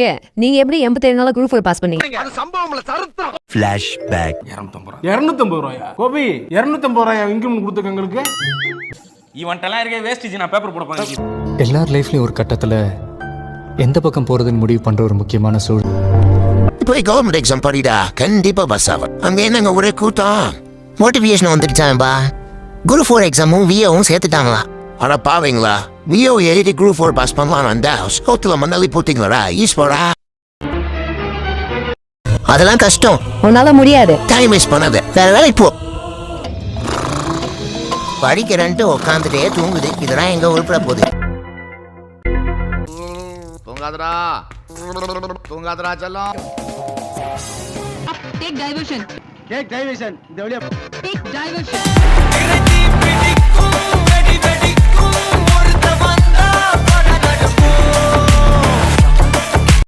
ஏ நீங்க எப்படி எண்பத்தேழு நாள் குரூப் பாஸ் பண்ணீங்க? அது சம்பவம்ல சரித்திரம் ஃபிளாஷ்பேக் இரநூத்தம்பது ரூபாயா. கோபி இரநூத்தம்பது ரூபாயா இன்க்ரிமெண்ட் கொடுத்துருக்க எங்களுக்கு? இவன்ட்டெல்லாம் இருக்க வேஸ்டேஜ் நான் பேப்பர் போட போறேன். எல்லார் லைஃப்லயும் ஒரு கட்டத்துல எந்த பக்கம் போறதுன்னு முடிவு பண்ற ஒரு முக்கியமான சூழல் போய் கவர்மெண்ட் எக்ஸாம் படிடா கண்டிப்பா பாஸ் ஆகும். அங்க என்னங்க ஒரே கூட்டம்? மோட்டிவேஷன் வந்துடுச்சாம்பா. குரூப் ஃபோர் எக்ஸாமும் விஓவும் சேர்த்துட்டாங்களா அட பாவீங்களா. ஃபோர் பாஸ் பண்ணலாம் வந்தா சோத்துல மண்ணாலி போட்டீங்களா ஈஸ்வரா அதெல்லாம் கஷ்டம் உன்னால முடியாது டைம் வேஸ்ட் பண்ணாத வேற வேலைக்கு போ படிக்கிறேன்ட்டு உட்காந்துட்டே தூங்குது இதெல்லாம் எங்க உருப்பட போகுது தூங்காதடா தூங்காதடா செல்லம் Take diversion. கேக் டைவேஷன் இந்த வழியா Take diversion.